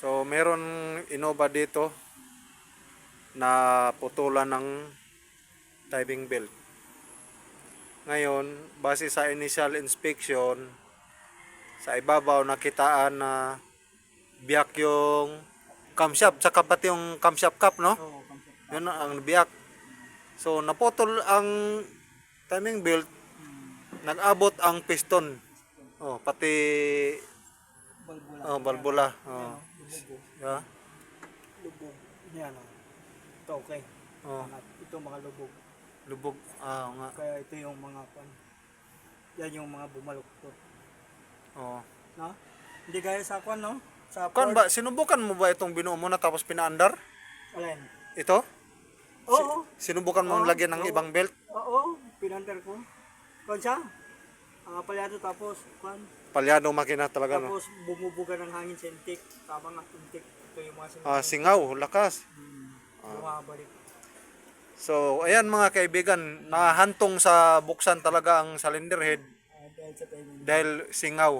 So, meron Innova dito na putulan ng diving belt. Ngayon, base sa initial inspection, sa ibabaw nakitaan na biyak yung camshaft, saka pati yung camshaft cap, no? Oo, kamsat. Yun ang biyak. So, naputol ang timing belt, nag-abot ang piston. Oh, pati Balbula. oh, balbula. Oh. Lubog. Yeah. Lubog. Yan o. Ito okay. Oh, ito mga lubog. lubog. Ah, oo nga. Kaya ito yung mga pan. Yan yung mga bumaluktot. Oh. No? Hindi gaya sa kwan, no? Sa Kan ba sinubukan mo ba itong binuo mo na tapos pinaandar? Alin? Ito? Oo. Sinubukan mo Oo, lagyan ng oo. ibang belt? Oo. Pinantar ko. Kwan siya? Ang palyado tapos kwan. Palyado makina talaga no. Tapos bumubuga ng hangin sa intik. Tama nga intik. Ito yung mga sinunod. Ah, singaw, lakas. Hmm. Bumabalik. So, ayan mga kaibigan, nahantong sa buksan talaga ang cylinder head Ah, dahil sa timing. dahil singaw.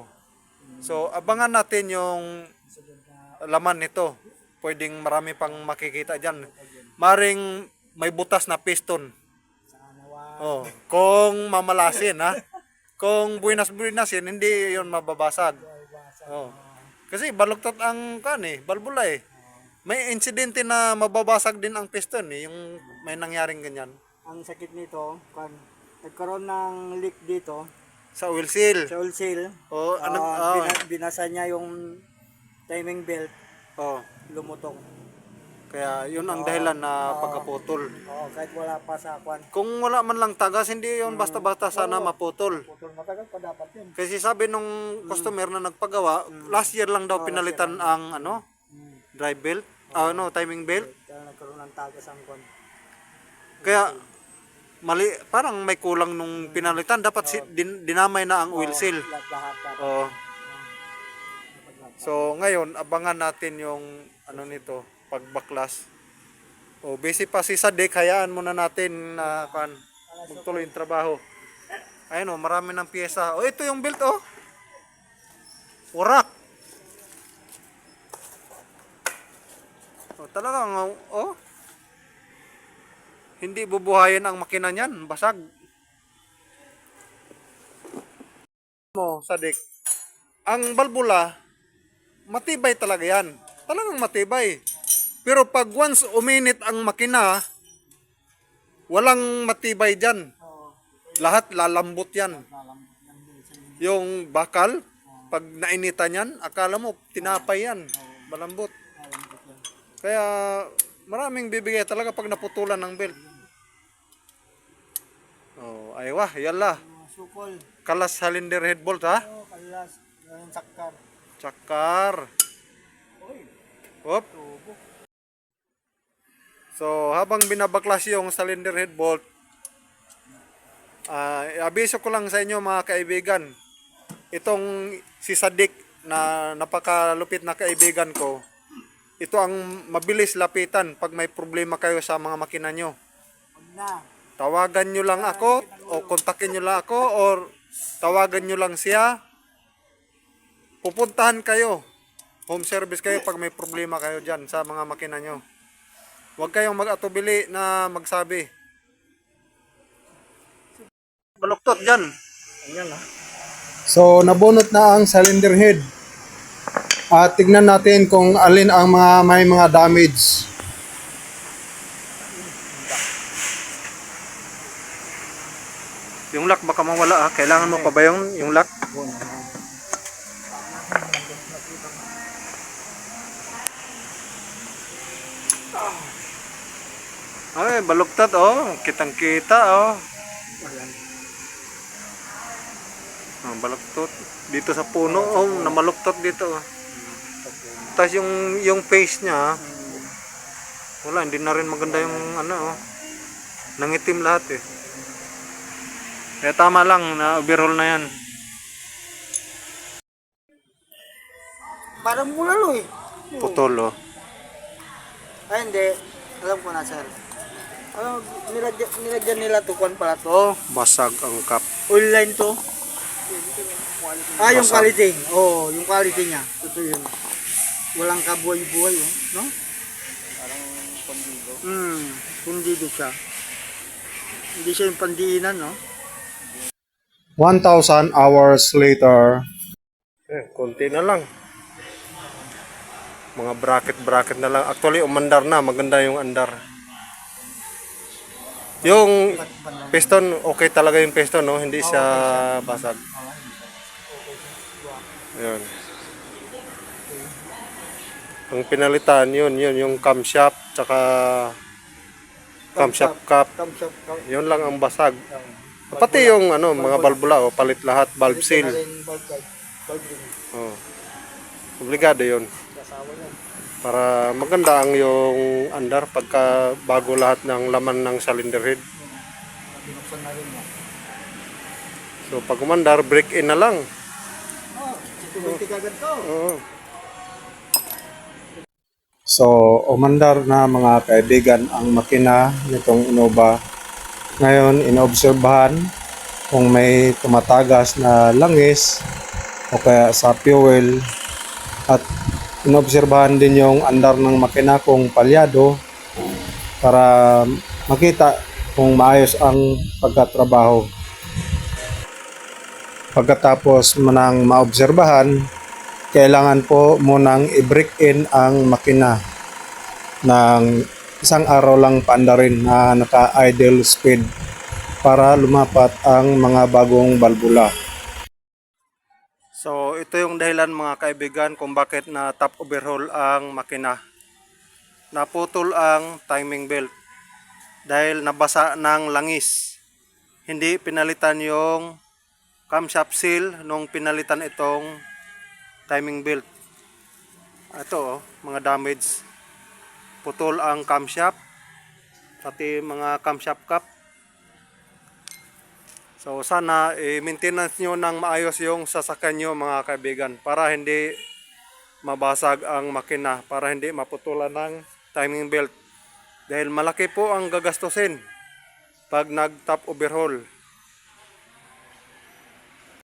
So, abangan natin yung Sunod na laman nito. Pwedeng marami pang makikita dyan. Maring may butas na piston. sa. Oh, kung mamalasin ha. Kung buinas-buinasin, hindi yon mababasag. Oh. Kasi baluktot ang kan eh, balbula eh. May insidente na mababasag din ang piston eh, yung may nangyaring ganyan. Ang sakit nito, kan nagkaroon ng leak dito Sa oil seal. sa oil seal. Oh, ano, Ah, oh, bina- binasa niya yung timing belt, oh. lumutong. Kaya yun ang dahilan na pagkaputol. Oo, kahit wala pa sa kwan. Kung wala man lang tagas, hindi yun basta-basta sana maputol. Putol matagal pa dapat yun. Kasi sabi nung customer na nagpagawa, last year lang daw pinalitan ang ano, Hmm. drive belt, ah, ano, timing belt. Kaya nagkaroon ng tagas ang kwan. Kaya mali, parang may kulang nung pinalitan. Dapat si, din, dinamay na ang oil seal. Lahat-lahat dapat. Oo. So ngayon, abangan natin yung ano nito, pagbaklas. O busy pa si Sadek, hayaan muna natin na kan magtuloy yung trabaho. Ayun o, marami ng pyesa. O ito yung belt oh. Warak. O talagang oh. Hindi bubuhayin ang makina niyan, basag. Mo, Sadik. Ang balbula, matibay talaga yan. Talagang matibay. Pero pag once uminit ang makina, walang matibay dyan. Lahat lalambot yan. Yung bakal, pag nainitan yan, akala mo tinapay yan. Malambot. Yan. Kaya maraming bibigay talaga pag naputulan ng belt. Oh, ay wah, yala. Mga Sukol. Kalas cylinder head bolt ha. Oo, kalas. Ganun sakar. Tsakar. Uy, Hop. tubo. So, habang binabaklas yung cylinder head bolt, ah abiso ko lang sa inyo mga kaibigan, itong si Sadik na napakalupit na kaibigan ko, ito ang mabilis lapitan pag may problema kayo sa mga makina nyo. Tawagan nyo lang ako o kontakin nyo lang ako or tawagan nyo lang siya. Pupuntahan kayo. Home service kayo pag may problema kayo dyan sa mga makina nyo. Huwag kayong mag-atubili na magsabi. Baluktot dyan. Ayan ah. So, nabunot na ang cylinder head. At tignan natin kung alin ang mga may mga damage. Yung lock baka mawala ah. Kailangan mo pa ba yung, yung lock? Ay, baluktot oh. Kitang kita oh. Oh, baluktot. Dito sa puno, oh, namaluktot dito. oh. Tapos yung, yung face niya, wala, hindi na rin maganda yung ano, oh. Nangitim lahat eh. Kaya tama lang, na overhaul na yan. Parang mulalo eh. Putol, oh. Ay hindi. Alam ko na sir. Ano, nilagyan, nilagyan nila tukuan pala to. Basag ang cup. Oil line to. Ah, yung quality. Oo, oh, yung quality niya. Ito yun. walang kabuhay-buhay, oh, no? Parang kondigo. Hmm, pundido siya. Hindi siya yung pandiinan, no? 1,000 hours later. Eh, konti na lang. Mga bracket-bracket na lang. Actually, umandar na. Maganda yung andar. Yung piston, okay talaga yung piston, no? Hindi siya basag. Ayun. Ang pinalitan, yun, yun, yung camshaft, tsaka camshaft cap. Yun lang ang basag. Pati yung ano, mga balbula, oh, palit lahat, valve seal. Oh. Obligado yun. Kasawa yan. Para maganda ang yung andar pagka bago lahat ng laman ng cylinder head. So pag umandar, break in na lang. Oh. So, umandar na mga kaibigan ang makina nitong Innova. Ngayon, inoobserbahan kung may tumatagas na langis o kaya sa fuel at inoobserbahan din yung andar ng makina kung palyado para makita kung maayos ang pagkatrabaho. Pagkatapos manang maobserbahan, kailangan po munang i-break in ang makina ng isang araw lang paanda rin na naka-idle speed para lumapat ang mga bagong balbula. So ito yung dahilan mga kaibigan kung bakit na top overhaul ang makina. Naputol ang timing belt dahil nabasa ng langis. Hindi pinalitan yung camshaft seal nung pinalitan itong timing belt. Ito oh, mga damage. Putol ang camshaft, pati mga camshaft cap. So sana i-maintenance nyo ng maayos yung sasakyan nyo mga kaibigan para hindi mabasag ang makina, para hindi maputulan ng timing belt. Dahil malaki po ang gagastusin pag nag-top overhaul.